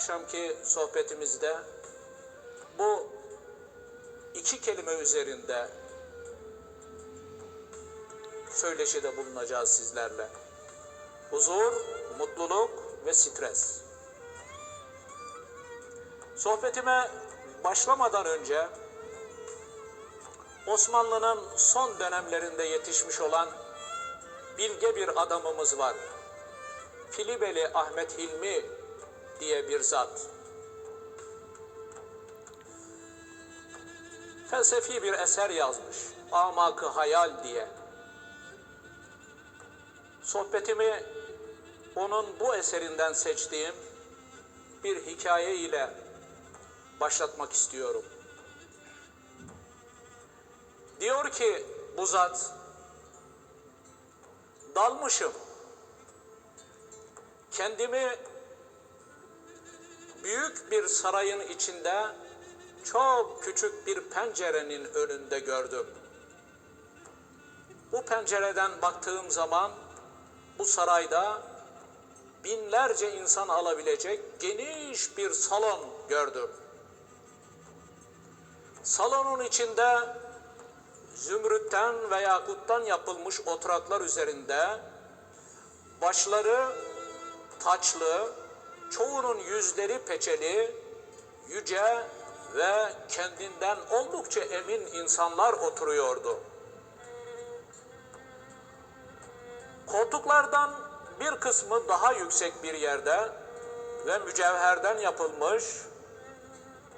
akşamki sohbetimizde bu iki kelime üzerinde söyleşide bulunacağız sizlerle. Huzur, mutluluk ve stres. Sohbetime başlamadan önce Osmanlı'nın son dönemlerinde yetişmiş olan bilge bir adamımız var. Filibeli Ahmet Hilmi diye bir zat. Felsefi bir eser yazmış. Amakı Hayal diye. Sohbetimi onun bu eserinden seçtiğim bir hikaye ile başlatmak istiyorum. Diyor ki bu zat, dalmışım. Kendimi büyük bir sarayın içinde çok küçük bir pencerenin önünde gördüm. Bu pencereden baktığım zaman bu sarayda binlerce insan alabilecek geniş bir salon gördüm. Salonun içinde zümrütten ve yakuttan yapılmış oturaklar üzerinde başları taçlı, çoğunun yüzleri peçeli, yüce ve kendinden oldukça emin insanlar oturuyordu. Koltuklardan bir kısmı daha yüksek bir yerde ve mücevherden yapılmış,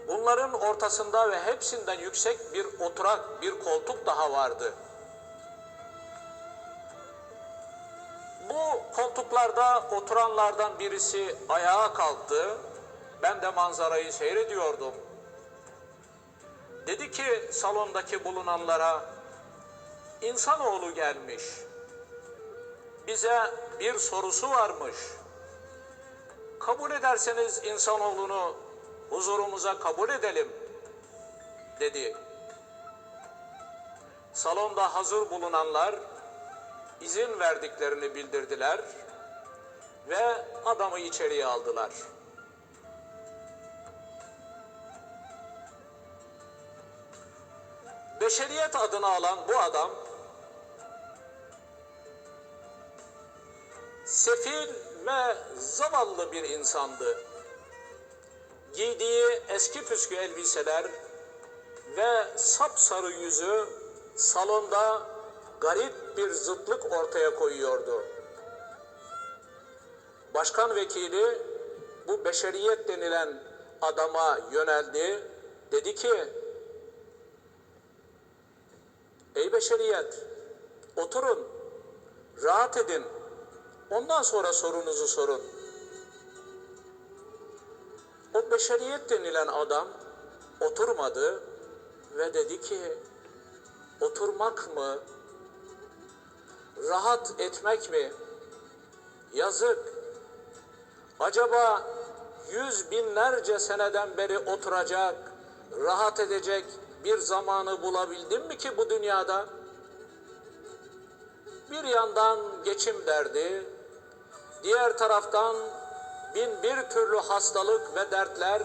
bunların ortasında ve hepsinden yüksek bir oturak, bir koltuk daha vardı. Bu koltuklarda oturanlardan birisi ayağa kalktı. Ben de manzarayı seyrediyordum. Dedi ki salondaki bulunanlara, insanoğlu gelmiş. Bize bir sorusu varmış. Kabul ederseniz insanoğlunu huzurumuza kabul edelim dedi. Salonda hazır bulunanlar izin verdiklerini bildirdiler ve adamı içeriye aldılar. Beşeriyet adını alan bu adam sefil ve zavallı bir insandı. Giydiği eski püskü elbiseler ve sapsarı yüzü salonda garip bir zıtlık ortaya koyuyordu. Başkan vekili bu beşeriyet denilen adama yöneldi. Dedi ki, ey beşeriyet oturun, rahat edin, ondan sonra sorunuzu sorun. O beşeriyet denilen adam oturmadı ve dedi ki, oturmak mı, rahat etmek mi? Yazık. Acaba yüz binlerce seneden beri oturacak, rahat edecek bir zamanı bulabildin mi ki bu dünyada? Bir yandan geçim derdi, diğer taraftan bin bir türlü hastalık ve dertler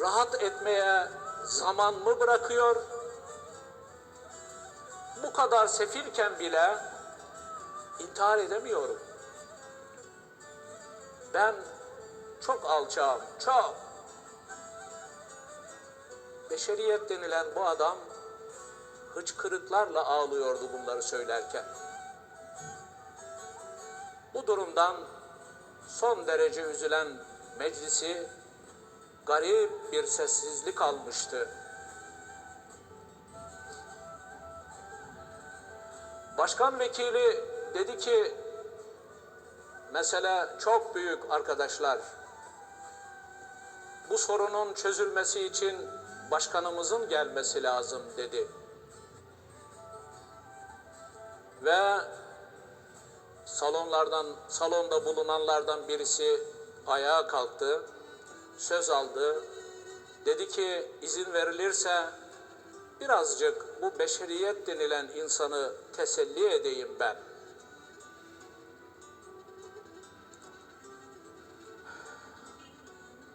rahat etmeye zaman mı bırakıyor? Bu kadar sefilken bile intihar edemiyorum. Ben çok alçağım, çok. Beşeriyet denilen bu adam hıçkırıklarla ağlıyordu bunları söylerken. Bu durumdan son derece üzülen meclisi garip bir sessizlik almıştı. Başkan vekili dedi ki mesele çok büyük arkadaşlar. Bu sorunun çözülmesi için başkanımızın gelmesi lazım dedi. Ve salonlardan salonda bulunanlardan birisi ayağa kalktı, söz aldı. Dedi ki izin verilirse birazcık bu beşeriyet denilen insanı teselli edeyim ben.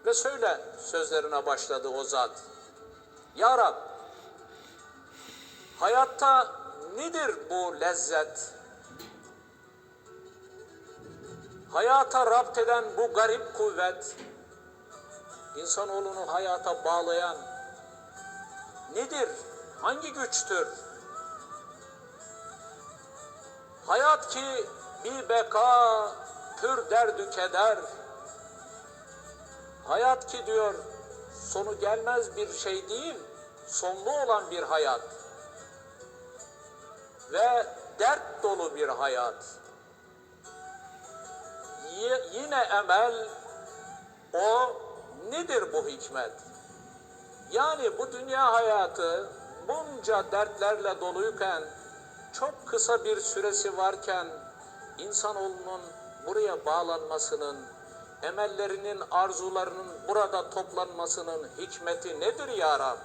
Ve söyle sözlerine başladı o zat. Ya Rab, hayatta nedir bu lezzet? Hayata rapt eden bu garip kuvvet, insanoğlunu hayata bağlayan nedir? Hangi güçtür? Hayat ki bir beka pür derdü keder. Hayat ki diyor sonu gelmez bir şey değil, sonlu olan bir hayat. Ve dert dolu bir hayat. Y- yine emel o nedir bu hikmet? Yani bu dünya hayatı bunca dertlerle doluyken çok kısa bir süresi varken insanoğlunun buraya bağlanmasının, emellerinin, arzularının burada toplanmasının hikmeti nedir ya Rab?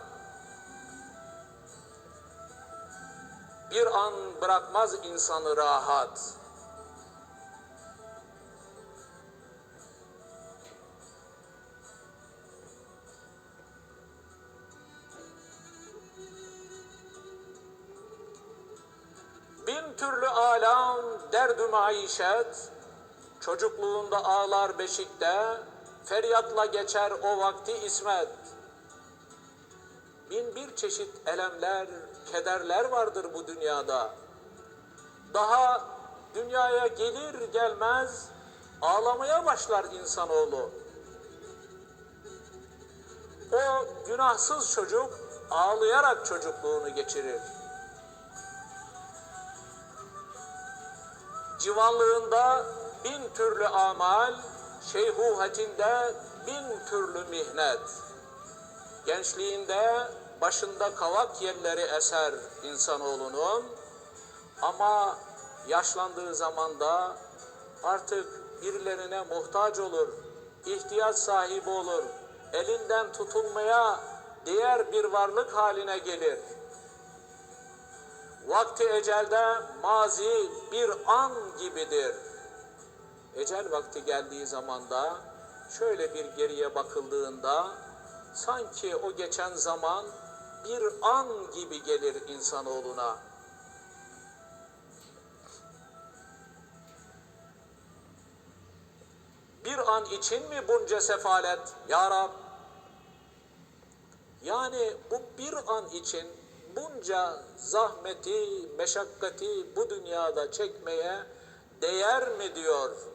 Bir an bırakmaz insanı rahat. Bin türlü alam derdü maişet, çocukluğunda ağlar beşikte, feryatla geçer o vakti ismet. Bin bir çeşit elemler, kederler vardır bu dünyada. Daha dünyaya gelir gelmez ağlamaya başlar insanoğlu. O günahsız çocuk ağlayarak çocukluğunu geçirir. civanlığında bin türlü amal, şeyhuhatinde bin türlü mihnet. Gençliğinde başında kavak yerleri eser insanoğlunun ama yaşlandığı zamanda artık birilerine muhtaç olur, ihtiyaç sahibi olur, elinden tutulmaya diğer bir varlık haline gelir. Vakti ecelde mazi bir an gibidir. Ecel vakti geldiği zamanda şöyle bir geriye bakıldığında sanki o geçen zaman bir an gibi gelir insanoğluna. Bir an için mi bunca sefalet ya Rab? Yani bu bir an için bunca zahmeti, meşakkati bu dünyada çekmeye değer mi diyor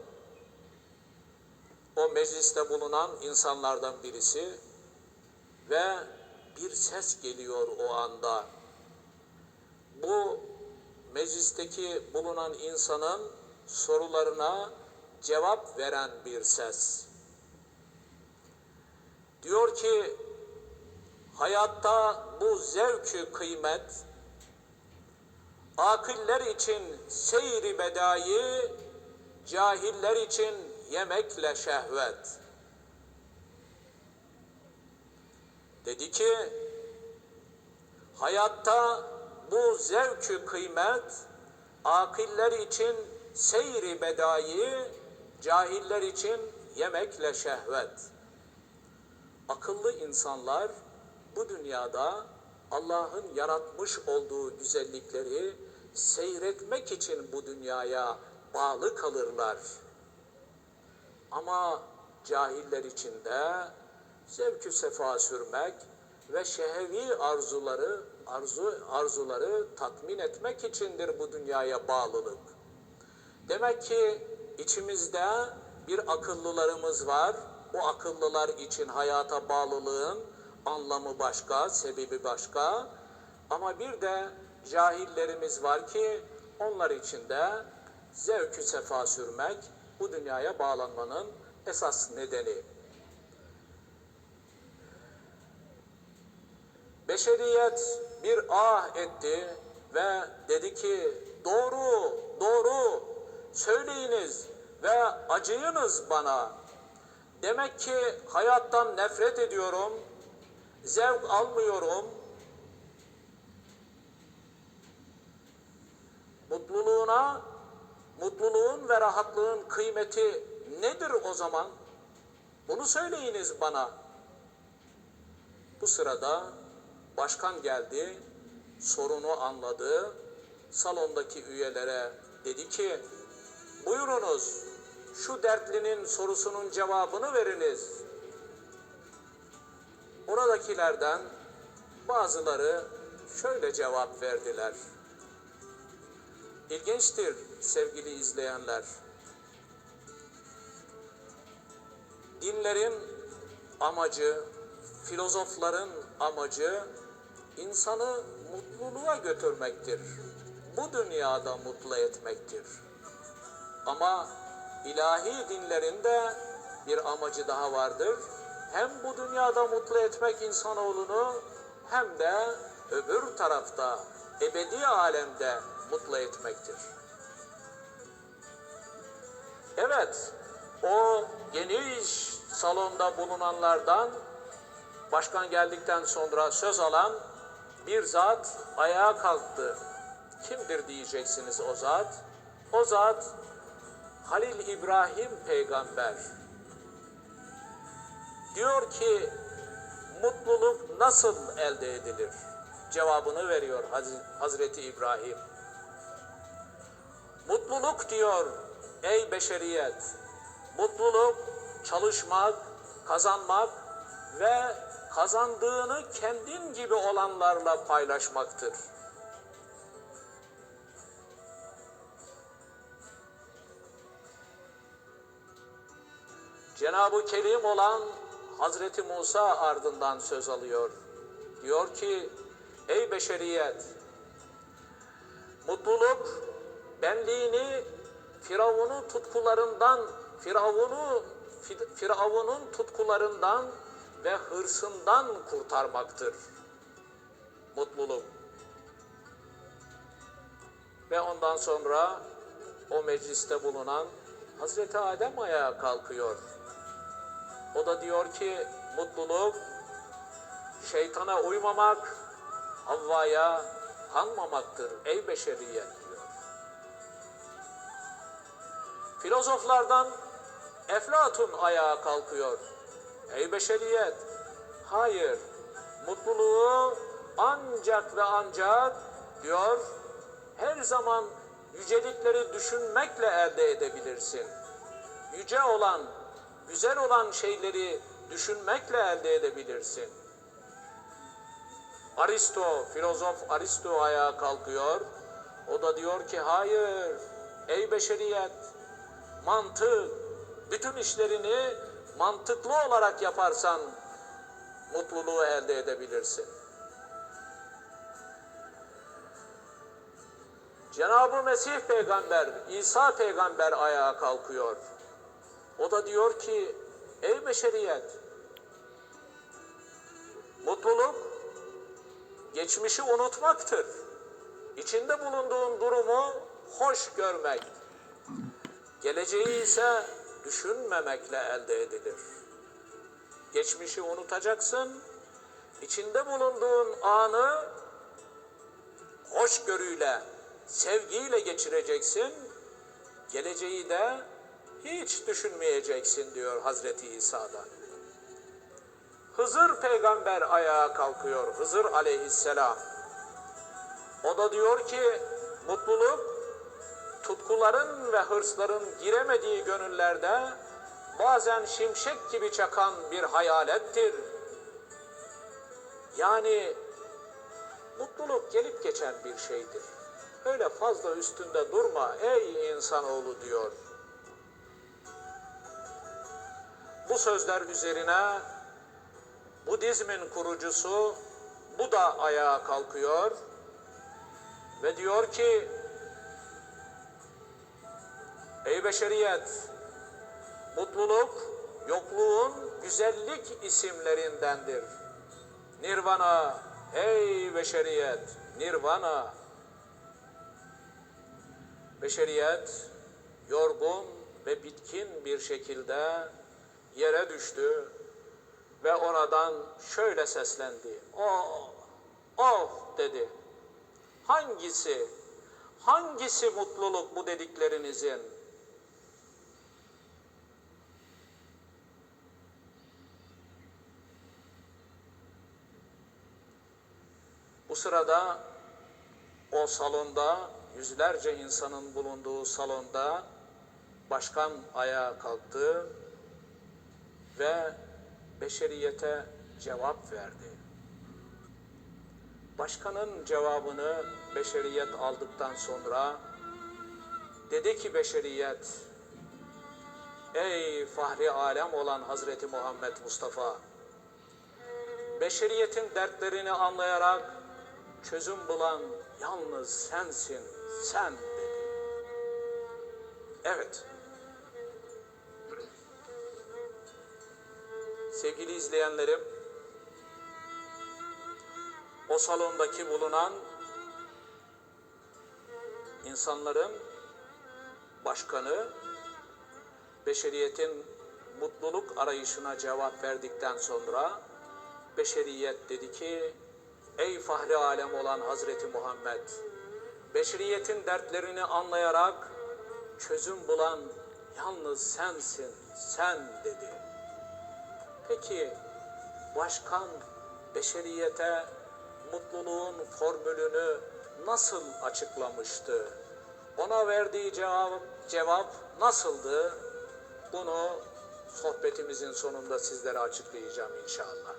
o mecliste bulunan insanlardan birisi ve bir ses geliyor o anda. Bu meclisteki bulunan insanın sorularına cevap veren bir ses. Diyor ki hayatta bu zevkü kıymet, akiller için seyri bedayı, cahiller için yemekle şehvet. Dedi ki, hayatta bu zevkü kıymet, akiller için seyri bedayı, cahiller için yemekle şehvet. Akıllı insanlar, bu dünyada Allah'ın yaratmış olduğu güzellikleri seyretmek için bu dünyaya bağlı kalırlar. Ama cahiller içinde zevkü sefa sürmek ve şehevi arzuları arzu arzuları tatmin etmek içindir bu dünyaya bağlılık. Demek ki içimizde bir akıllılarımız var. O akıllılar için hayata bağlılığın anlamı başka, sebebi başka. Ama bir de cahillerimiz var ki onlar için de zevkü sefa sürmek bu dünyaya bağlanmanın esas nedeni. Beşeriyet bir ah etti ve dedi ki doğru, doğru söyleyiniz ve acıyınız bana. Demek ki hayattan nefret ediyorum, zevk almıyorum. Mutluluğuna, mutluluğun ve rahatlığın kıymeti nedir o zaman? Bunu söyleyiniz bana. Bu sırada başkan geldi, sorunu anladı. Salondaki üyelere dedi ki, buyurunuz şu dertlinin sorusunun cevabını veriniz. Oradakilerden bazıları şöyle cevap verdiler. İlginçtir sevgili izleyenler. Dinlerin amacı, filozofların amacı insanı mutluluğa götürmektir. Bu dünyada mutlu etmektir. Ama ilahi dinlerin de bir amacı daha vardır. Hem bu dünyada mutlu etmek insanoğlunu hem de öbür tarafta ebedi alemde mutlu etmektir. Evet, o geniş salonda bulunanlardan başkan geldikten sonra söz alan bir zat ayağa kalktı. Kimdir diyeceksiniz o zat? O zat Halil İbrahim peygamber. Diyor ki mutluluk nasıl elde edilir? Cevabını veriyor Haz- Hazreti İbrahim. Mutluluk diyor ey beşeriyet. Mutluluk çalışmak, kazanmak ve kazandığını kendin gibi olanlarla paylaşmaktır. Cenab-ı Kerim olan Hazreti Musa ardından söz alıyor. Diyor ki, ey beşeriyet, mutluluk benliğini Firavun'un tutkularından, Firavun'u Firavun'un tutkularından ve hırsından kurtarmaktır. Mutluluk. Ve ondan sonra o mecliste bulunan Hazreti Adem ayağa kalkıyor. O da diyor ki mutluluk şeytana uymamak, Havva'ya kanmamaktır ey beşeriyet Filozoflardan Eflatun ayağa kalkıyor. Ey beşeriyet, hayır, mutluluğu ancak ve ancak diyor, her zaman yücelikleri düşünmekle elde edebilirsin. Yüce olan, güzel olan şeyleri düşünmekle elde edebilirsin. Aristo, filozof Aristo ayağa kalkıyor. O da diyor ki hayır, ey beşeriyet, mantık, bütün işlerini mantıklı olarak yaparsan mutluluğu elde edebilirsin. Cenab-ı Mesih peygamber, İsa peygamber ayağa kalkıyor. O da diyor ki, ey beşeriyet, mutluluk geçmişi unutmaktır. İçinde bulunduğun durumu hoş görmek. Geleceği ise düşünmemekle elde edilir. Geçmişi unutacaksın, içinde bulunduğun anı hoşgörüyle, sevgiyle geçireceksin, geleceği de hiç düşünmeyeceksin diyor Hazreti İsa'da. Hızır peygamber ayağa kalkıyor, Hızır aleyhisselam. O da diyor ki, mutluluk tutkuların ve hırsların giremediği gönüllerde bazen şimşek gibi çakan bir hayalettir. Yani mutluluk gelip geçen bir şeydir. Öyle fazla üstünde durma ey insanoğlu diyor. Bu sözler üzerine Budizmin kurucusu bu da ayağa kalkıyor ve diyor ki Ey beşeriyet! Mutluluk, yokluğun güzellik isimlerindendir. Nirvana, ey beşeriyet! Nirvana! Beşeriyet, yorgun ve bitkin bir şekilde yere düştü ve oradan şöyle seslendi. Oh, oh dedi. Hangisi, hangisi mutluluk bu dediklerinizin? Sırada o salonda yüzlerce insanın bulunduğu salonda başkan ayağa kalktı ve beşeriyete cevap verdi. Başkanın cevabını beşeriyet aldıktan sonra dedi ki beşeriyet Ey fahri alem olan Hazreti Muhammed Mustafa beşeriyetin dertlerini anlayarak çözüm bulan yalnız sensin, sen dedi. Evet. Sevgili izleyenlerim, o salondaki bulunan insanların başkanı beşeriyetin mutluluk arayışına cevap verdikten sonra beşeriyet dedi ki ey fahri alem olan Hazreti Muhammed beşeriyetin dertlerini anlayarak çözüm bulan yalnız sensin sen dedi. Peki başkan beşeriyete mutluluğun formülünü nasıl açıklamıştı? Ona verdiği cevap, cevap nasıldı? Bunu sohbetimizin sonunda sizlere açıklayacağım inşallah.